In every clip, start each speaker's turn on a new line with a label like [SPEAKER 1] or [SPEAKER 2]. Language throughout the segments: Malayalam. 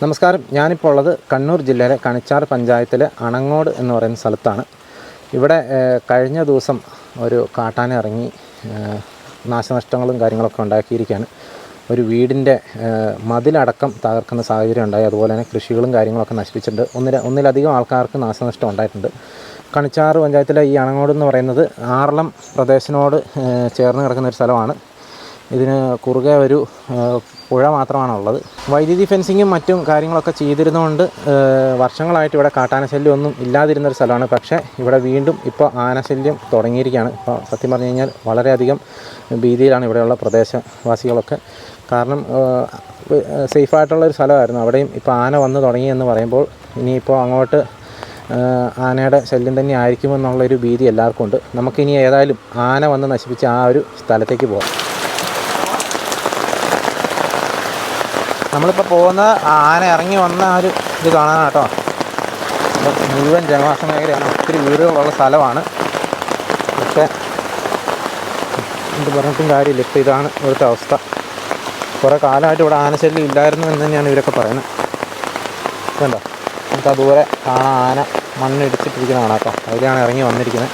[SPEAKER 1] നമസ്കാരം. ഞാനിപ്പോൾ ഉള്ളത് കണ്ണൂർ ജില്ലയിലെ കണിച്ചാർ പഞ്ചായത്തിലെ അണങ്ങോട് എന്ന് പറയുന്ന സ്ഥലത്താണ്. ഇവിടെ കഴിഞ്ഞ ദിവസം ഒരു കാട്ടാന ഇറങ്ങി നാശനഷ്ടങ്ങളും കാര്യങ്ങളൊക്കെ ഉണ്ടാക്കിയിരിക്കുകയാണ്. ഒരു വീടിന്റെ മതിലടക്കം തകർക്കുന്ന സാഹചര്യം ഉണ്ടായി. അതുപോലെ തന്നെ കൃഷികളും കാര്യങ്ങളൊക്കെ നശിപ്പിച്ചിട്ടുണ്ട്. ഒന്നില ഒന്നിലധികം ആൾക്കാർക്ക് നാശനഷ്ടം ഉണ്ടായിട്ടുണ്ട്. കണിച്ചാറ് പഞ്ചായത്തിലെ ഈ അണങ്ങോട് എന്ന് പറയുന്നത് ആറളം പ്രദേശനോട് ചേർന്ന് കിടക്കുന്ന ഒരു സ്ഥലമാണ്. ഇതിന് കുറുകെ ഒരു പുഴ മാത്രമാണുള്ളത്. വൈദ്യുതി ഫെൻസിങ്ങും മറ്റും കാര്യങ്ങളൊക്കെ ചെയ്തിരുന്നുകൊണ്ട് വർഷങ്ങളായിട്ട് ഇവിടെ കാട്ടാനശല്യം ഒന്നും ഇല്ലാതിരുന്നൊരു സ്ഥലമാണ്. പക്ഷേ ഇവിടെ വീണ്ടും ഇപ്പോൾ ആനശല്യം തുടങ്ങിയിരിക്കുകയാണ്. ഇപ്പോൾ സത്യം പറഞ്ഞു കഴിഞ്ഞാൽ വളരെയധികം ഭീതിയിലാണ് ഇവിടെയുള്ള പ്രദേശവാസികളൊക്കെ. കാരണം സേഫായിട്ടുള്ള ഒരു സ്ഥലമായിരുന്നു. അവിടെയും ഇപ്പോൾ ആന വന്ന് തുടങ്ങി എന്ന് പറയുമ്പോൾ ഇനിയിപ്പോൾ അങ്ങോട്ട് ആനയുടെ ശല്യം തന്നെ ആയിരിക്കുമെന്നുള്ളൊരു ഭീതി എല്ലാവർക്കും ഉണ്ട് നമുക്കിനി ഏതായാലും ആന വന്ന് നശിപ്പിച്ച് ആ ഒരു സ്ഥലത്തേക്ക് പോകാം. നമ്മളിപ്പോൾ പോകുന്ന ആന ഇറങ്ങി വന്ന ആ ഒരു ഇത് കാണാനാണ് കേട്ടോ. മുഴുവൻ ജനവാസ മേഖലയാണ്. ഒത്തിരി വീടുകളുള്ള സ്ഥലമാണ്. പക്ഷേ എന്ത് പറഞ്ഞിട്ടും കാര്യമില്ല. ഇപ്പോൾ ഇതാണ് ഇവിടുത്തെ അവസ്ഥ. കുറേ കാലമായിട്ട് ഇവിടെ ആനശല്യം ഇല്ലായിരുന്നു എന്ന് തന്നെയാണ് ഇവരൊക്കെ പറയുന്നത്. കണ്ടോ നമുക്ക് ആ കാണാൻ ആന മണ്ണിടിച്ചിട്ടിരിക്കുന്ന കാണാം കേട്ടോ. അതിലാണ് ഇറങ്ങി വന്നിരിക്കുന്നത്.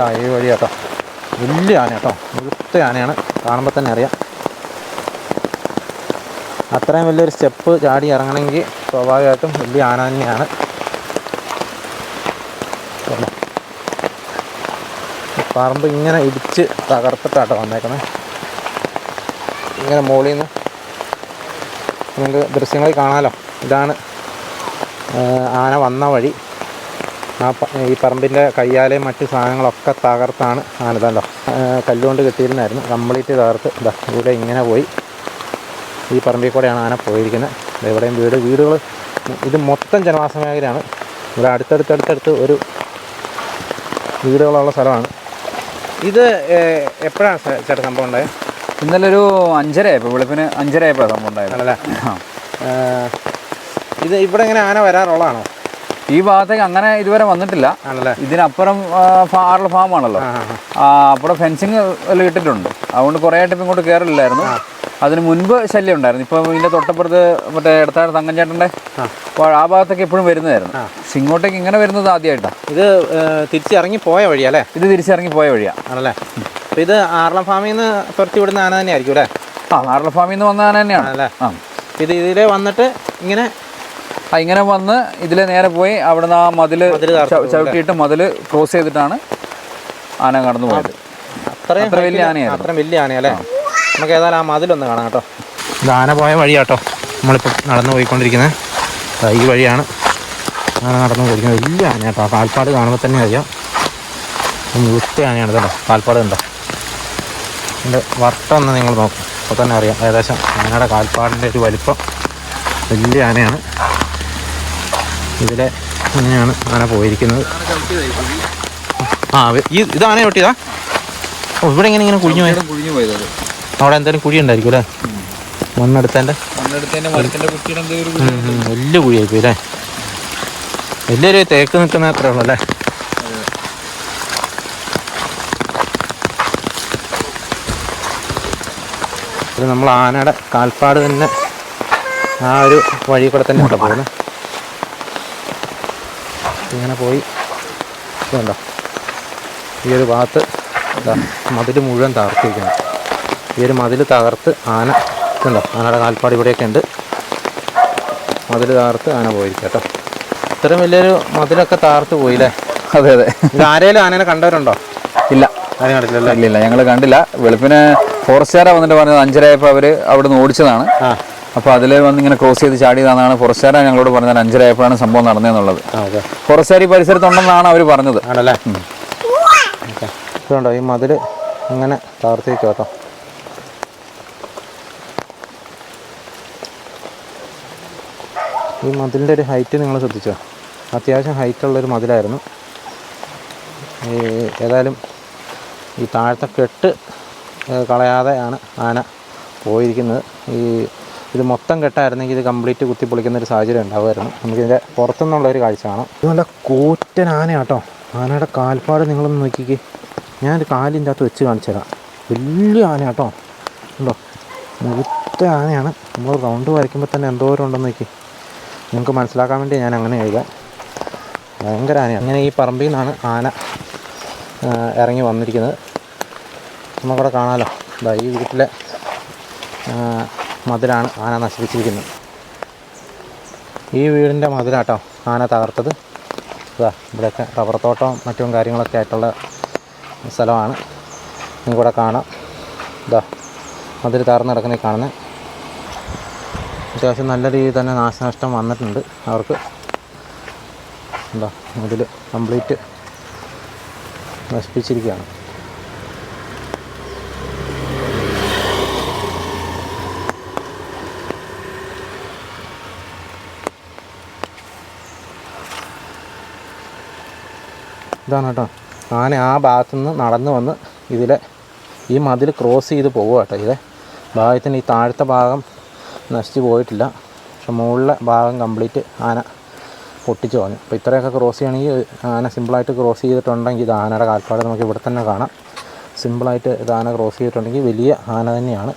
[SPEAKER 1] ആ ഈ വഴി കേട്ടോ. വലിയ ആന കേട്ടോ. മുഴുത്ത ആനയാണ്. കാണുമ്പോൾ തന്നെ അറിയാം. അത്രയും വലിയൊരു സ്റ്റെപ്പ് ചാടി ഇറങ്ങണമെങ്കിൽ സ്വാഭാവികമായിട്ടും വലിയ ആന തന്നെയാണ്. പറമ്പ് ഇങ്ങനെ ഇടിച്ച് തകർത്തിട്ടാട്ടോ വന്നേക്കുന്നത് ഇങ്ങനെ മുകളിൽ നിന്ന് നിങ്ങൾക്ക് ദൃശ്യങ്ങളിൽ കാണാമല്ലോ ഇതാണ് ആന വന്ന വഴി. ആ ഈ പറമ്പിന്റെ കയ്യാലയും മറ്റ് സാധനങ്ങളൊക്കെ തകർത്താണ് ആന. ഇതല്ലോ കല്ലുകൊണ്ട് കെട്ടിയിരുന്നായിരുന്നു. കംപ്ലീറ്റ് തകർത്ത്. ഇതാ ഇവിടെ ഇങ്ങനെ പോയി. ഈ പറമ്പിൽ കൂടെയാണ് ആന പോയിരിക്കുന്നത്. എവിടെയും ഇവിടെയും വീട് വീടുകൾ ഇത് മൊത്തം ജനവാസ മേഖലയാണ്. ഇവിടെ അടുത്തടുത്തടുത്തടുത്ത് ഒരു വീടുകളുള്ള സ്ഥലമാണ്. ഇത് എപ്പോഴാണ് ചേട്ടാ സംഭവം ഉണ്ടായത്?
[SPEAKER 2] ഇന്നലെ ഒരു അഞ്ചര ആയപ്പോൾ വെളുപ്പിന് അഞ്ചര ആയപ്പോൾ സംഭവം.
[SPEAKER 1] ഏഹ്, ഇത് ഇവിടെ ഇങ്ങനെ ആന വരാറുള്ളതാണോ?
[SPEAKER 2] ഈ ഭാഗത്തേക്ക് അങ്ങനെ ഇതുവരെ വന്നിട്ടില്ല.
[SPEAKER 1] ആണല്ലേ?
[SPEAKER 2] ഇതിനപ്പുറം ആറുള്ള ഫാമാണല്ലോ. അവിടെ ഫെൻസിങ് എല്ലാം ഇട്ടിട്ടുണ്ട്. അതുകൊണ്ട് കുറേ ആയിട്ട് ഇപ്പം ഇങ്ങോട്ട് കയറില്ലായിരുന്നു അതിന് മുൻപ് ശല്യം ഉണ്ടായിരുന്നു. ഇപ്പം ഇതിന്റെ തൊട്ടപ്പുറത്ത് മറ്റേ ഇടത്താഴ തങ്കഞ്ചേട്ടന്റെ
[SPEAKER 1] ആ.
[SPEAKER 2] ആ ഭാഗത്തൊക്കെ എപ്പോഴും വരുന്നതായിരുന്നു. പക്ഷെ ഇങ്ങോട്ടേക്ക് ഇങ്ങനെ വരുന്നത് ആദ്യമായിട്ടാണ്
[SPEAKER 1] ഇത് തിരിച്ചിറങ്ങി പോയ വഴിയല്ലേ
[SPEAKER 2] ഇത് തിരിച്ചിറങ്ങി പോയ വഴിയാ.
[SPEAKER 1] ആണല്ലേ? അപ്പോൾ ഇത് ആറളം ഫാമിൽ നിന്ന് കുറച്ച് വിടുന്ന ആന തന്നെ ആയിരിക്കും അല്ലേ?
[SPEAKER 2] ആ നാട്ടിലെ ഫാമിൽ നിന്ന് വന്ന ആന തന്നെയാണ്.
[SPEAKER 1] അല്ലേ
[SPEAKER 2] ആ.
[SPEAKER 1] ഇത് ഇതിലെ വന്നിട്ട് ഇങ്ങനെ
[SPEAKER 2] ആ, ഇങ്ങനെ വന്ന് ഇതിലെ നേരെ പോയി അവിടുന്ന് ആ മതിൽ ചവിട്ടിയിട്ട് മതിൽ ക്രോസ് ചെയ്തിട്ടാണ് ആന കടന്നു പോയത് അത്ര വലിയ ആനയാണ്
[SPEAKER 1] അത്ര വലിയ ആനയല്ലേ നമുക്ക് ഏതായാലും ആ മതിലൊന്ന് കാണാം കേട്ടോ. ഇത് പോയ പോയ വഴിയാട്ടോ. നമ്മളിപ്പോൾ നടന്നു പോയിക്കൊണ്ടിരിക്കുന്നത് ഈ വഴിയാണ് ആന നടന്നു പോയിരിക്കുന്നത്. വലിയ ആന കേട്ടോ ആ കാൽപ്പാട് കാണുമ്പോൾ തന്നെ അറിയാം. ഇത് മുഴുത്ത ആനയാണ് കേട്ടോ. കാൽപ്പാട് കണ്ടോ? ഇതിന്റെ വട്ടം ഒന്ന് നിങ്ങൾ നോക്കും. അപ്പോൾ തന്നെ അറിയാം. ഏകദേശം ആനയുടെ കാൽപ്പാടിന്റെ ഒരു വലിപ്പം വലിയ ആനയാണ്. ഇതിലെ ഇങ്ങനെയാണ് ആന പോയിരിക്കുന്നത്. ആ ഈ ഇത് ആന ചവിട്ടിയതാ ഓ ഇവിടെ ഇങ്ങനെ ഇങ്ങനെ കുഴിഞ്ഞു പോയി
[SPEAKER 2] കുഴിഞ്ഞു പോയത്
[SPEAKER 1] അവിടെ എന്തായാലും കുഴി ഉണ്ടായിരിക്കും അല്ലേ?
[SPEAKER 2] മണ്ണെടുത്തതിന്റെ?
[SPEAKER 1] വലിയ കുഴിയായി അല്ലേ? വലിയൊരു തേക്ക് നിൽക്കുന്ന അത്രേ ഉള്ളൂ അല്ലേ? ഇത് നമ്മൾ ആനയുടെ കാൽപ്പാട് തന്നെ ആ ഒരു വഴി കൂടെ തന്നെ ഉണ്ടോ പോകുന്നത് ഇങ്ങനെ പോയി. ഇതുണ്ടോ? ഈ ഒരു ഭാഗത്ത് മതിൽ മുഴുവൻ തകർത്തിരിക്കുന്നു ഈ ഒരു മതിൽ തകർത്ത് ആന ഉണ്ടോ ആനയുടെ കാൽപ്പാട് ഇവിടെയൊക്കെ ഉണ്ട്. മതിൽ തകർത്ത് ആന പോയിരിക്കും കേട്ടോ. ഇത്രയും വലിയൊരു മതിലൊക്കെ തകർത്ത് പോയില്ലേ?
[SPEAKER 2] അതെ അതെ.
[SPEAKER 1] ഇത് ആരേലും ആനേനെ കണ്ടവരുണ്ടോ?
[SPEAKER 2] ഇല്ല.
[SPEAKER 1] ആരെയും കണ്ടില്ലല്ലോ
[SPEAKER 2] ഇല്ല ഇല്ല. ഞങ്ങൾ കണ്ടില്ല. വെളുപ്പിന് ഫോറസ്റ്റുകാരാ വന്നിട്ട് പറഞ്ഞത്. അഞ്ചരയായപ്പോൾ അവർ അവിടെ നിന്ന് ഓടിച്ചതാണ്. അപ്പോൾ അതിൽ വന്ന് ഇങ്ങനെ ക്രോസ് ചെയ്ത് ചാടിയതാണെന്നാണ് ഫോറസ്റ്റുകാരാ ഞങ്ങളോട് പറഞ്ഞത്. അഞ്ചരയായപ്പോഴാണ് സംഭവം നടന്നതെന്നുള്ളത്. ഫോറസ്റ്റുകാർ ഈ പരിസരത്തുണ്ടെന്നാണ് അവർ പറഞ്ഞത്.
[SPEAKER 1] ആണല്ലേ? ഇതുണ്ടോ? ഈ മതിൽ ഇങ്ങനെ തകർത്തിരിക്കും കേട്ടോ. ഈ മതിലിന്റെ ഒരു ഹൈറ്റ് നിങ്ങൾ ശ്രദ്ധിച്ചോ? അത്യാവശ്യം ഹൈറ്റുള്ളൊരു മതിലായിരുന്നു. ഈ ഏതായാലും ഈ താഴത്തെ കെട്ട് കളയാതെയാണ് ആന പോയിരിക്കുന്നത്. ഈ ഇത് മൊത്തം കെട്ടായിരുന്നെങ്കിൽ ഇത് കംപ്ലീറ്റ് കുത്തിപ്പൊളിക്കുന്ന ഒരു സാഹചര്യം ഉണ്ടാവുമായിരുന്നു. നമുക്കിതിന്റെ പുറത്തുനിന്നുള്ള ഒരു കാഴ്ച കാണാം. ഇത് നല്ല കൂറ്റൻ ആനയാട്ടോ ആനയുടെ കാൽപ്പാട് നിങ്ങളൊന്ന് നോക്കിക്കേ. ഞാനൊരു കാലിന്റെ അകത്ത് വെച്ച് കാണിച്ചു തരാം വലിയ ആനയാട്ടോ ഉണ്ടോ മുഴുത്ത ആനയാണ്. നമ്മൾ റൗണ്ട് വരയ്ക്കുമ്പോൾ തന്നെ എന്തോരം ഉണ്ടെന്ന് നോക്കി നിങ്ങൾക്ക് മനസ്സിലാക്കാൻ വേണ്ടി ഞാൻ അങ്ങനെ എഴുതാം ഭയങ്കര ആനയാണ് അങ്ങനെ ഈ പറമ്പിൽ നിന്നാണ് ആന ഇറങ്ങി വന്നിരിക്കുന്നത്. നമുക്കവിടെ കാണാമല്ലോ ഇതാ ഈ വീട്ടിലെ മതിലാണ് ആന നശിപ്പിച്ചിരിക്കുന്നത്. ഈ വീടിന്റെ മതിലാട്ടോ ആന തകർത്തത്. ഇതാ ഇവിടെയൊക്കെ റബ്ബർ തോട്ടവും മറ്റും കാര്യങ്ങളൊക്കെ ആയിട്ടുള്ള സ്ഥലമാണ്. നിങ്ങൾക്കിവിടെ കാണാം. ഇതാ മതിൽ തകർന്ന് കിടക്കുന്ന കാണുന്നത് അത്യാവശ്യം നല്ല രീതിയിൽ തന്നെ നാശനഷ്ടം വന്നിട്ടുണ്ട്. അവർക്ക് എന്താ മുതൽ കംപ്ലീറ്റ് നശിപ്പിച്ചിരിക്കുകയാണ്. ഇതാണ് കേട്ടോ. ആന ആ ഭാഗത്തുനിന്ന് നടന്നു വന്ന് ഇതിലെ ഈ മതിൽ ക്രോസ് ചെയ്ത് പോകുക കേട്ടോ. ഇതിലെ ഭാഗത്തിന് ഈ താഴത്തെ ഭാഗം നശിച്ചു പോയിട്ടില്ല. പക്ഷെ മുകളിലെ ഭാഗം കംപ്ലീറ്റ് ആന പൊട്ടിച്ച് കളഞ്ഞു. അപ്പോൾ ഇത്രയൊക്കെ ക്രോസ് ചെയ്യണമെങ്കിൽ ആന സിമ്പിളായിട്ട് ക്രോസ് ചെയ്തിട്ടുണ്ടെങ്കിൽ ഇത് ആനയുടെ കാൽപ്പാട് നമുക്ക് ഇവിടെ തന്നെ കാണാം. സിമ്പിളായിട്ട് ഇത് ആന ക്രോസ് ചെയ്തിട്ടുണ്ടെങ്കിൽ വലിയ ആന തന്നെയാണ്.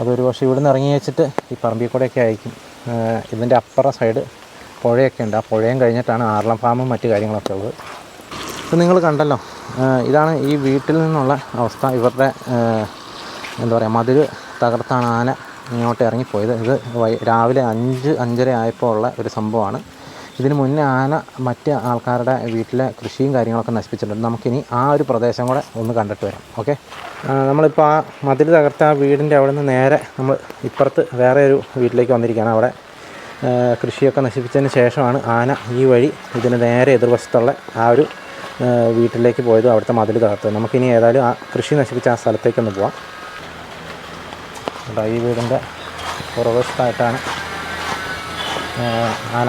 [SPEAKER 1] അതൊരു പക്ഷേ ഇവിടുന്ന് ഇറങ്ങി വെച്ചിട്ട് ഈ പറമ്പിൽ കൂടെയൊക്കെ ആയിരിക്കും. ഇതിന്റെ അപ്പുറ സൈഡ് പുഴയൊക്കെ ഉണ്ട്. ആ പുഴയും കഴിഞ്ഞിട്ടാണ് ആർളം ഫാമും മറ്റു കാര്യങ്ങളൊക്കെ ഉള്ളത്. ഇപ്പം നിങ്ങൾ കണ്ടല്ലോ. ഇതാണ് ഈ വീട്ടിൽ നിന്നുള്ള അവസ്ഥ. ഇവരുടെ എന്താ പറയുക മതിൽ തകർത്താണ് ആന. ഇങ്ങോട്ട് ഇറങ്ങിപ്പോയത്. ഇത് രാവിലെ അഞ്ച് അഞ്ചര ആയപ്പോൾ ഉള്ള ഒരു സംഭവമാണ്. ഇതിന് മുന്നേ ആന മറ്റ് ആൾക്കാരുടെ വീട്ടിലെ കൃഷിയും കാര്യങ്ങളൊക്കെ നശിപ്പിച്ചിട്ടുണ്ട്. നമുക്കിനി ആ ഒരു പ്രദേശം കൂടെ ഒന്ന് കണ്ടിട്ട് വരാം. ഓക്കെ? നമ്മളിപ്പോൾ ആ മതിൽ തകർത്ത ആ വീടിന്റെ അവിടെ നിന്ന് നേരെ നമ്മൾ ഇപ്പുറത്ത് വേറെ ഒരു വീട്ടിലേക്ക് വന്നിരിക്കുകയാണ്. അവിടെ കൃഷിയൊക്കെ നശിപ്പിച്ചതിന് ശേഷമാണ് ആന ഈ വഴി ഇതിന് നേരെ എതിർവശത്തുള്ള ആ ഒരു വീട്ടിലേക്ക് പോയത് അവിടുത്തെ മതിൽ തകർത്തത്. നമുക്കിനി ഏതായാലും ആ കൃഷി നശിപ്പിച്ച ആ സ്ഥലത്തേക്കൊന്ന് പോവാം. കേട്ടോ ഈ വീടിന്റെ പുറവശത്തായിട്ടാണ് ആന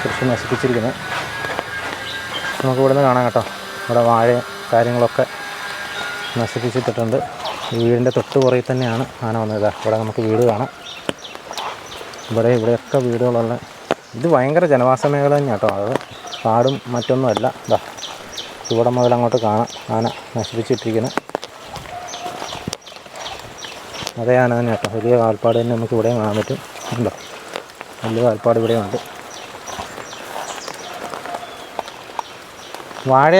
[SPEAKER 1] കൃഷി നശിപ്പിച്ചിരിക്കുന്നത്. നമുക്ക് ഇവിടുന്ന് കാണാം കേട്ടോ. ഇവിടെ വാഴ കാര്യങ്ങളൊക്കെ നശിപ്പിച്ചിട്ടിട്ടുണ്ട്. ഈ വീടിന്റെ തൊട്ട് പുറകിൽ തന്നെയാണ് ആന വന്നത്. ഇവിടെ നമുക്ക് വീട് കാണാം. ഇവിടെ ഇവിടെയൊക്കെ വീടുകളുള്ള ഇത് ഭയങ്കര ജനവാസ മേഖല തന്നെ കേട്ടോ. അത് കാടും മറ്റൊന്നും അല്ല ഇതാ ഇവിടെ മുതൽ അങ്ങോട്ട് കാണാം. ആന നശിപ്പിച്ചിട്ടിരിക്കുന്നത് അതേ ആന തന്നെ കേട്ടോ. വലിയ കാൽപ്പാട് തന്നെ നമുക്ക് ഇവിടെയും കാണാൻ പറ്റും. ഉണ്ടോ? വലിയ കാൽപ്പാട് ഇവിടെയും ഉണ്ട്. വാഴ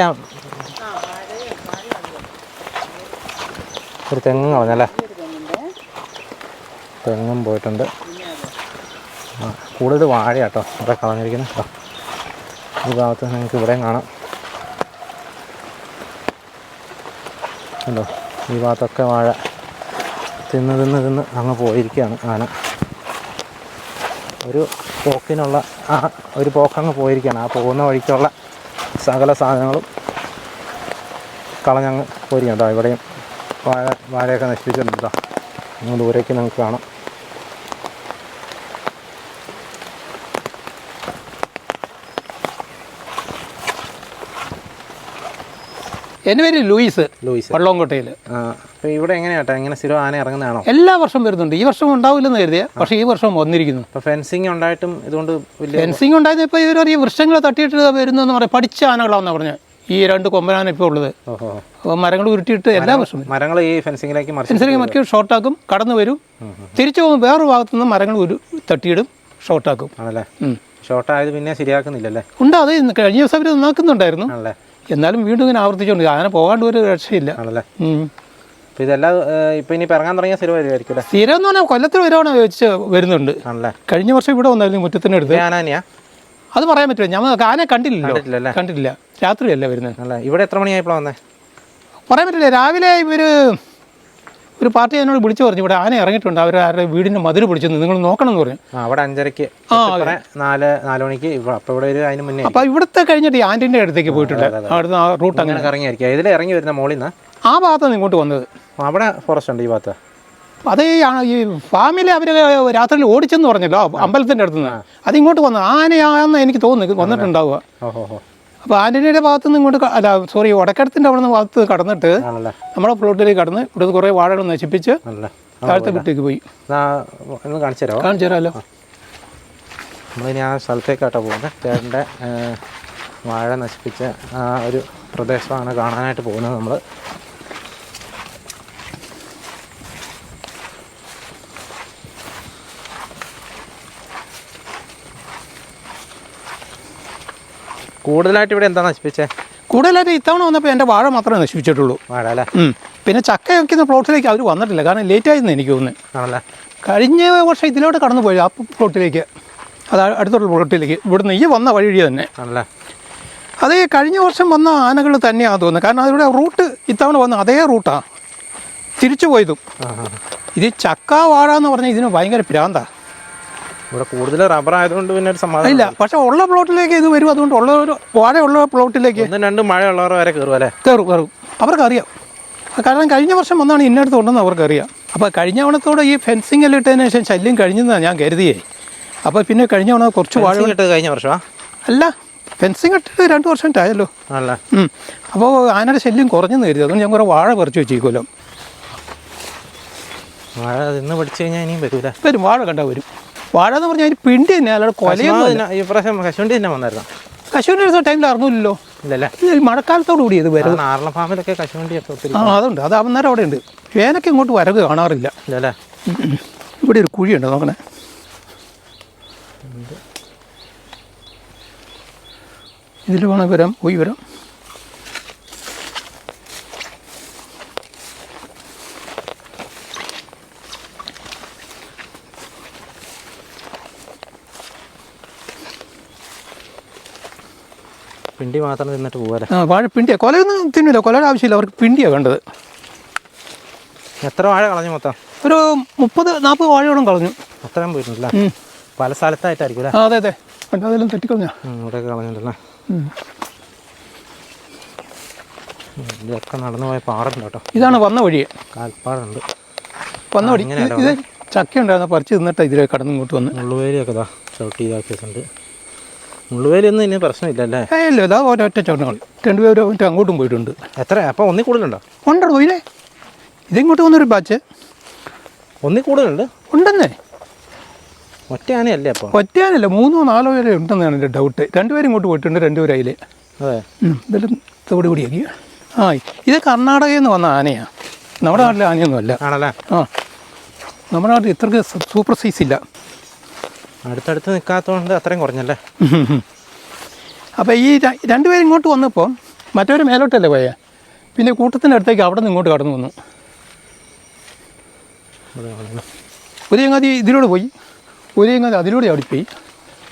[SPEAKER 1] ഒരു തെങ്ങും കളഞ്ഞല്ലേ തെങ്ങും പോയിട്ടുണ്ട്. ആ കൂടുതൽ വാഴ കേട്ടോ. ഇവിടെ കളഞ്ഞിരിക്കുന്നത് കേട്ടോ. ഈ ഭാഗത്ത് നിങ്ങൾക്ക് ഇവിടെയും കാണാം. കണ്ടോ ഈ ഭാഗത്തൊക്കെ വാഴ. തിന്ന് തിന്ന് തിന്ന് അങ്ങ് പോയിരിക്കുകയാണ് ആന. ഒരു പോക്കിനുള്ള ആ ഒരു പോക്കങ്ങ് പോയിരിക്കുകയാണ്. ആ പോകുന്ന വഴിക്കുള്ള സകല സാധനങ്ങളും കളഞ്ഞങ്ങ് പോയിരിക്കുകയാണ്. കേട്ടോ ഇവിടെയും വാഴ വാഴയൊക്കെ നശിപ്പിച്ചിട്ടുണ്ട്. കേട്ടോ അങ്ങ് ദൂരേക്ക് നിങ്ങൾക്ക് കാണാം.
[SPEAKER 3] എന്റെ പേര് ലൂയിസ്.
[SPEAKER 1] ലൂയിസ്.
[SPEAKER 3] വള്ളോങ്കോട്ടയിൽ
[SPEAKER 1] അപ്പോൾ ഇവിടെ എങ്ങനെയാട്ടോ എങ്ങനെ സ്ഥിരം ആന ഇറങ്ങുന്നതാണോ?
[SPEAKER 3] എല്ലാ വർഷവും വരുന്നുണ്ട്. ഈ വർഷം ഉണ്ടാവില്ലെന്ന് കരുതിയ. പക്ഷെ ഈ വർഷം വന്നിരിക്കുന്നു.
[SPEAKER 1] അപ്പോൾ ഫെൻസിങ് ഉണ്ടായിട്ടും ഇതുകൊണ്ട് ഫെൻസിംഗ്
[SPEAKER 3] ഫെൻസിങ് ഉണ്ടായത് ഇപ്പോൾ ഇവർ ഈ വൃക്ഷങ്ങൾ തട്ടിയിട്ട് വരുന്നു എന്ന് പറയാം. പഠിച്ച ആനകളാണെന്ന് പറഞ്ഞത് ഈ രണ്ട് കൊമ്പനാണ് ഇപ്പോൾ ഉള്ളത്. മരങ്ങൾ ഉരുട്ടിയിട്ട് എല്ലാ വർഷവും.
[SPEAKER 1] മരങ്ങൾ ഈ ഫെൻസിങ്ങിലേക്ക്
[SPEAKER 3] ഫെൻസിലേക്ക് മറ്റേ ഷോർട്ടാക്കും കടന്നു വരും. തിരിച്ചു പോകും വേറൊരു ഭാഗത്തു നിന്ന് മരങ്ങൾ ഉരു തട്ടിയിടും. ഷോർട്ടാക്കും
[SPEAKER 1] ആണല്ലേ. ഷോർട്ടായത് പിന്നെ ശരിയാക്കുന്നില്ലല്ലേ?
[SPEAKER 3] ഉണ്ട്. അത് കഴിഞ്ഞ ദിവസം അവർ നന്നാക്കുന്നുണ്ടായിരുന്നു.
[SPEAKER 1] ആണല്ലേ?
[SPEAKER 3] എന്നാലും വീണ്ടും ഇങ്ങനെ ആവർത്തിച്ചുകൊണ്ട് അങ്ങനെ പോകാണ്ട് ഒരു രക്ഷയില്ല.
[SPEAKER 1] ആണല്ലേ. അപ്പോൾ ഇതെല്ലാം ഇപ്പോൾ ഇനി ഇറങ്ങാൻ തുടങ്ങിയ സ്ഥിരം വരുമായിരിക്കും അല്ലേ?
[SPEAKER 3] സ്ഥിരം എന്ന് പറഞ്ഞാൽ കൊല്ലത്തിൽ വരുവാണ് വെച്ച് വരുന്നുണ്ട്.
[SPEAKER 1] ആണല്ലേ?
[SPEAKER 3] കഴിഞ്ഞ വർഷം ഇവിടെ വന്നായിരുന്നു മുറ്റത്തിനടുത്ത്
[SPEAKER 1] എടുത്ത് ആനാനിയാ
[SPEAKER 3] അത് പറയാൻ പറ്റില്ല. ഞാൻ ആന കണ്ടില്ലല്ലോ.
[SPEAKER 1] കണ്ടില്ല
[SPEAKER 3] കണ്ടിട്ടില്ല. രാത്രിയല്ല വരുന്നത്.
[SPEAKER 1] ഇവിടെ എത്ര മണിയായപ്പോഴാണ് വന്നേ?
[SPEAKER 3] പറയാൻ പറ്റില്ല. രാവിലെ ഇവർ ഒരു പാർട്ടി എന്നോട് വിളിച്ചു പറഞ്ഞു ഇവിടെ ആന ഇറങ്ങിയിട്ടുണ്ട് അവർ ആരുടെ വീടിന്റെ മതിൽ പിടിച്ചു നിങ്ങൾ നോക്കണം എന്ന് പറഞ്ഞു.
[SPEAKER 1] ആ അവിടെ അഞ്ചരയ്ക്ക് ഇപ്പറേ നാല് നാല് മണിക്ക് അപ്പോൾ ഇവിടെ ഒരു അതിന് മുന്നേ
[SPEAKER 3] അപ്പോൾ ഇവിടുത്തെ കഴിഞ്ഞിട്ട് ആന്റിന്റെ ആന്റിന്റെ അടുത്തേക്ക് പോയിട്ടുണ്ട്. അവിടുന്ന് ആ റൂട്ട് അങ്ങനെ
[SPEAKER 1] ഇറങ്ങിയായിരിക്കും ഇതിൽ ഇറങ്ങി വരുന്ന മോളിൽ നിന്ന്?
[SPEAKER 3] ആ ഭാഗത്താണ് ഇങ്ങോട്ട് വന്നത്.
[SPEAKER 1] അവിടെ ഫോറസ്റ്റ് ഉണ്ട് ഈ ഭാഗത്ത്.
[SPEAKER 3] അത് ഈ ആ- ഫാമിലി അവർ രാത്രിയിൽ ഓടിച്ചെന്ന് പറഞ്ഞല്ലോ അമ്പലത്തിന്റെ അടുത്ത് നിന്ന് അത് ഇങ്ങോട്ട് വന്നു ആനയാണെന്ന് എനിക്ക് തോന്നുന്നു വന്നിട്ടുണ്ടാവുക.
[SPEAKER 1] ഓഹോ.
[SPEAKER 3] അപ്പോൾ ആന്റണിയുടെ ഭാഗത്ത് നിന്ന് ഇങ്ങോട്ട് അല്ല സോറി വടക്കടത്തിന്റെ അവിടെ നിന്ന് ഭാഗത്ത് കടന്നിട്ട് നമ്മുടെ പ്ലോട്ടിലേക്ക് കടന്ന് ഇവിടുന്ന് കുറേ വാഴകൾ നശിപ്പിച്ച് താഴത്തെ വീട്ടിലേക്ക് പോയി.
[SPEAKER 1] കാണിച്ചു തരാമോ?
[SPEAKER 3] കാണിച്ചു തരാമല്ലോ
[SPEAKER 1] നമ്മളിനി ആ സ്ഥലത്തേക്കാട്ടോ പോകുന്നത് ചേട്ടന്റെ വാഴ നശിപ്പിച്ച ആ ഒരു പ്രദേശമാണ് കാണാനായിട്ട് പോകുന്നത് നമ്മൾ കൂടുതലായിട്ട് ഇവിടെ എന്താ നശിപ്പിച്ചേ?
[SPEAKER 3] കൂടുതലായിട്ട് ഇത്തവണ വന്നപ്പോൾ എന്റെ വാഴ മാത്രമേ നശിപ്പിച്ചിട്ടുള്ളൂ.
[SPEAKER 1] വാഴ അല്ലേ?
[SPEAKER 3] പിന്നെ ചക്ക വയ്ക്കുന്ന പ്ലോട്ടിലേക്ക് അവർ വന്നിട്ടില്ല. കാരണം ലേറ്റ് ആയിരുന്നു എനിക്ക് തോന്നുന്നു.
[SPEAKER 1] ആണല്ലേ?
[SPEAKER 3] കഴിഞ്ഞ വർഷം ഇതിലോട്ട് കടന്നു പോയി ആ പ്ലോട്ടിലേക്ക്. അത് അടുത്തുള്ള പ്ലോട്ടിലേക്ക്. ഇവിടുന്ന് ഈ വന്ന വഴി തന്നെ.
[SPEAKER 1] ആണല്ലേ?
[SPEAKER 3] അതേ കഴിഞ്ഞ വർഷം വന്ന ആനകൾ തന്നെയാണെന്ന് തോന്നുന്നത് കാരണം അതിലൂടെ റൂട്ട് ഇത്തവണ വന്ന അതേ റൂട്ടാണ് തിരിച്ചു പോയതും. ഇത് ചക്ക വാഴ എന്ന് പറഞ്ഞാൽ ഇതിന് ഭയങ്കര പ്രാന്താ.
[SPEAKER 1] ഇവിടെ കൂടുതൽ റബ്ബർ ആയതുകൊണ്ട് പിന്നെ ഒരു സമാധാനം
[SPEAKER 3] ഇല്ല പക്ഷെ ഉള്ള പ്ലോട്ടിലേക്ക് ഇത് വരും. അതുകൊണ്ട് ഉള്ള ഒരു വാഴയുള്ള പ്ലോട്ടിലേക്ക്
[SPEAKER 1] ഒന്നും രണ്ടും ഉള്ളവർ വരെ കയറും അല്ലേ?
[SPEAKER 3] കയറും കയറും അവർക്കറിയാം. കാരണം കഴിഞ്ഞ വർഷം ഒന്നാണ് ഇന്നടുത്ത് ഉണ്ടെന്ന് അവർക്കറിയാം. അപ്പോൾ കഴിഞ്ഞ തവണത്തോടെ ഈ ഫെൻസിംഗ് എല്ലാം ഇട്ടതിന് ശേഷം ശല്യം കഴിഞ്ഞെന്നാണ് ഞാൻ കരുതിയേ. അപ്പോൾ പിന്നെ കഴിഞ്ഞ തവണ കുറച്ച് വാഴ
[SPEAKER 1] ഇട്ട് ഇട്ടത് കഴിഞ്ഞ വർഷമാ?
[SPEAKER 3] അല്ല ഫെൻസിങ് ഇട്ടിട്ട് രണ്ട് വർഷം ആയല്ലോ
[SPEAKER 1] അല്ല.
[SPEAKER 3] അപ്പോൾ ആനയുടെ ശല്യം കുറഞ്ഞെന്ന് കരുതി. അതുകൊണ്ട് ഞാൻ കുറേ വാഴ പറിച്ചു വെച്ചേക്കുമല്ലോ
[SPEAKER 1] വാഴ നിന്ന് പഠിച്ചു കഴിഞ്ഞാൽ ഇനിയും വരൂല.
[SPEAKER 3] വരും വാഴ കണ്ടാൽ വരും. വാഴ എന്ന് പറഞ്ഞാൽ അതിന് പിണ്ടി തന്നെ അല്ലാതെ കൊലയൊന്നും
[SPEAKER 1] ഈ പ്രാവശ്യം കശുവണ്ടി തന്നെ വന്നായിരുന്നു.
[SPEAKER 3] കശുവണ്ടി എടുത്ത ടൈമിൽ അറിഞ്ഞില്ലല്ലോ.
[SPEAKER 1] ഇല്ലല്ലേ?
[SPEAKER 3] മഴക്കാലത്തോട് കൂടി ഇത്
[SPEAKER 1] വരുന്നത് ആറളം ഫാമിലൊക്കെ കശുവണ്ടിയൊക്കെ ഒത്തിരി
[SPEAKER 3] ആ അതുണ്ട്. അത് അന്നേരം അവിടെ ഉണ്ട്. വേനൊക്കെ ഇങ്ങോട്ട് വരവ് കാണാറില്ല.
[SPEAKER 1] ഇല്ലല്ലേ?
[SPEAKER 3] ഇവിടെ ഒരു കുഴിയുണ്ട് നോക്കണേ. ഇതിൽ വേണം വരാം പോയി വരാം
[SPEAKER 1] പിണ്ടി മാത്രം തിന്നിട്ട് പോകാല്ലേ
[SPEAKER 3] ആ വാഴ പിണ്ടിയാ കൊലയൊന്നും തിന്നില്ല കൊലയുടെ ആവശ്യമില്ല. അവർക്ക് പിണ്ടിയാണ് വേണ്ടത്.
[SPEAKER 1] എത്ര വാഴ കളഞ്ഞു മൊത്തം?
[SPEAKER 3] ഒരു മുപ്പത് നാൽപ്പത് വാഴയോളം കളഞ്ഞു.
[SPEAKER 1] അത്രയും പോയിട്ടുണ്ടല്ലേ?
[SPEAKER 3] ഉം.
[SPEAKER 1] പല സ്ഥലത്തായിട്ടായിരിക്കും അല്ലേ?
[SPEAKER 3] അതെ അതെ. അതെല്ലാം തെറ്റിക്കളഞ്ഞാ.
[SPEAKER 1] ഇവിടെ.
[SPEAKER 3] ഉം,
[SPEAKER 1] ഇതൊക്കെ നടന്നു പോയ പാടുണ്ട് കേട്ടോ.
[SPEAKER 3] ഇതാണ് വന്ന വഴി.
[SPEAKER 1] കാൽപ്പാടുണ്ട്.
[SPEAKER 3] വന്ന വഴി. ഇത് ഇത് ചക്ക ഉണ്ടായിരുന്ന. പറിച്ച് തിന്നിട്ട് ഇതിലേക്ക് കടന്ന് ഇങ്ങോട്ട് വന്ന്.
[SPEAKER 1] മുള്ളുവേലിയൊക്കെ ഇതാ ചവിട്ടി ഇതാക്കിയിട്ടുണ്ട്. മുള്ളുവേലിയൊന്നും ഇനി പ്രശ്നമില്ലല്ലേ?
[SPEAKER 3] അല്ലേ ഇല്ല ഇതാ ഒരൊറ്റ ചോട്ടങ്ങൾ രണ്ടുപേരും മറ്റേ അങ്ങോട്ടും പോയിട്ടുണ്ട്.
[SPEAKER 1] എത്ര അപ്പോൾ ഒന്നി കൂടുതലുണ്ടോ?
[SPEAKER 3] ഉണ്ടോ പോയില്ലേ ഇതിങ്ങോട്ട് വന്നൊരു ബാച്ച്.
[SPEAKER 1] ഒന്നി കൂടുതലുണ്ട്?
[SPEAKER 3] ഉണ്ടെന്നേ.
[SPEAKER 1] ഒറ്റ ആനയല്ലേ അപ്പോൾ
[SPEAKER 3] ഒറ്റയാനല്ല മൂന്നോ നാലോ പേരെ ഉണ്ടെന്നാണ് എന്റെ ഡൗട്ട് രണ്ടുപേരും ഇങ്ങോട്ട് പോയിട്ടുണ്ട് രണ്ടുപേരും അതിൽ
[SPEAKER 1] അതെ.
[SPEAKER 3] ഇതെല്ലാം കൂടി കൂടിയാക്കി ആ ഇത് കർണാടകയിൽ നിന്ന് വന്ന ആനയാണ് നമ്മുടെ നാട്ടിലെ ആനയൊന്നും അല്ല
[SPEAKER 1] ആണല്ലേ?
[SPEAKER 3] ആ. നമ്മുടെ നാട്ടിൽ ഇത്രയ്ക്ക് സൂപ്പർ സൈസ് ഇല്ല.
[SPEAKER 1] അടുത്തടുത്ത് നിൽക്കാത്തതുകൊണ്ട് അത്രയും കുറഞ്ഞല്ലേ?
[SPEAKER 3] അപ്പോൾ ഈ രണ്ടുപേരും ഇങ്ങോട്ട് വന്നപ്പോൾ മറ്റവർ മേലോട്ടല്ലേ പോയേ? പിന്നെ കൂട്ടത്തിന്റെ അടുത്തേക്ക് അവിടെ നിന്ന് ഇങ്ങോട്ട് കടന്നു വന്നു.
[SPEAKER 1] അതെ.
[SPEAKER 3] ഇതിലൂടെ പോയി. ഒരേങ്ങാതി അതിലൂടെ അവിടെ പോയി.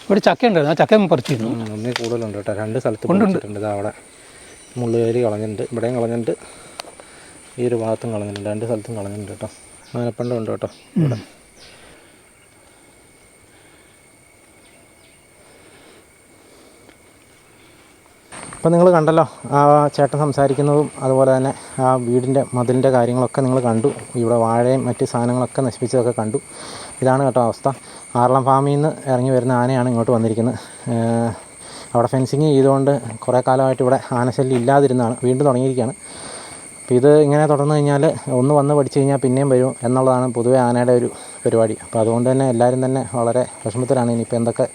[SPEAKER 3] ഇവിടെ ചക്ക ഉണ്ടായിരുന്നു. ആ ചക്ക പറിച്ചിരുന്നു.
[SPEAKER 1] ഒന്നേ കൂടുതലുണ്ട് കേട്ടോ. രണ്ട് സ്ഥലത്ത് കൊണ്ടുണ്ട് അവിടെ മുള്ളുകേരി കളഞ്ഞിട്ടുണ്ട്. ഇവിടെയും കളഞ്ഞിട്ടുണ്ട്. ഈ ഒരു ഭാഗത്തും കളഞ്ഞിട്ടുണ്ട്. രണ്ട് സ്ഥലത്തും കളഞ്ഞിട്ടുണ്ട് കേട്ടോ. അങ്ങനെ പണ്ടുണ്ട് കേട്ടോ ഇവിടെ. അപ്പോൾ നിങ്ങൾ കണ്ടല്ലോ ആ ചേട്ടൻ സംസാരിക്കുന്നതും അതുപോലെ തന്നെ ആ വീടിന്റെ മതിലിന്റെ കാര്യങ്ങളൊക്കെ നിങ്ങൾ കണ്ടു. ഇവിടെ വാഴയും മറ്റ് സാധനങ്ങളൊക്കെ നശിപ്പിച്ചതൊക്കെ കണ്ടു. ഇതാണ് കേട്ടോ അവസ്ഥ. ആറളം ഫാമിൽ നിന്ന് ഇറങ്ങി വരുന്ന ആനയാണ് ഇങ്ങോട്ട് വന്നിരിക്കുന്നത്. അവിടെ ഫെൻസിങ് ചെയ്തുകൊണ്ട് കുറേ കാലമായിട്ട് ഇവിടെ ആനശല്യം ഇല്ലാതിരുന്നതാണ് വീണ്ടും തുടങ്ങിയിരിക്കുകയാണ്. അപ്പോൾ ഇത് ഇങ്ങനെ തുടർന്ന് കഴിഞ്ഞാൽ ഒന്ന് വന്ന് പഠിച്ചു കഴിഞ്ഞാൽ പിന്നെയും വരും എന്നുള്ളതാണ് പൊതുവേ ആനയുടെ ഒരു പരിപാടി. അപ്പോൾ അതുകൊണ്ട് തന്നെ എല്ലാവരും തന്നെ വളരെ വിഷമത്തിലാണ്. ഇനിയിപ്പോൾ എന്തൊക്കെ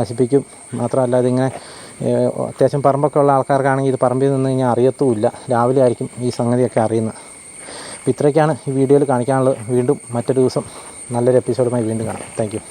[SPEAKER 1] നശിപ്പിക്കും? മാത്രമല്ല ഇതിങ്ങനെ അത്യാവശ്യം പറമ്പൊക്കെ ഉള്ള ആൾക്കാർക്കാണെങ്കിൽ ഇത് പറമ്പിൽ നിന്ന് കഴിഞ്ഞാൽ അറിയത്തുമില്ല. രാവിലെ ആയിരിക്കും ഈ സംഗതിയൊക്കെ അറിയുന്നത്. അപ്പോൾ ഇത്രയൊക്കെയാണ് ഈ വീഡിയോയിൽ കാണിക്കാനുള്ളത്. വീണ്ടും മറ്റൊരു ദിവസം നല്ലൊരു എപ്പിസോഡുമായി വീണ്ടും കാണാം. താങ്ക്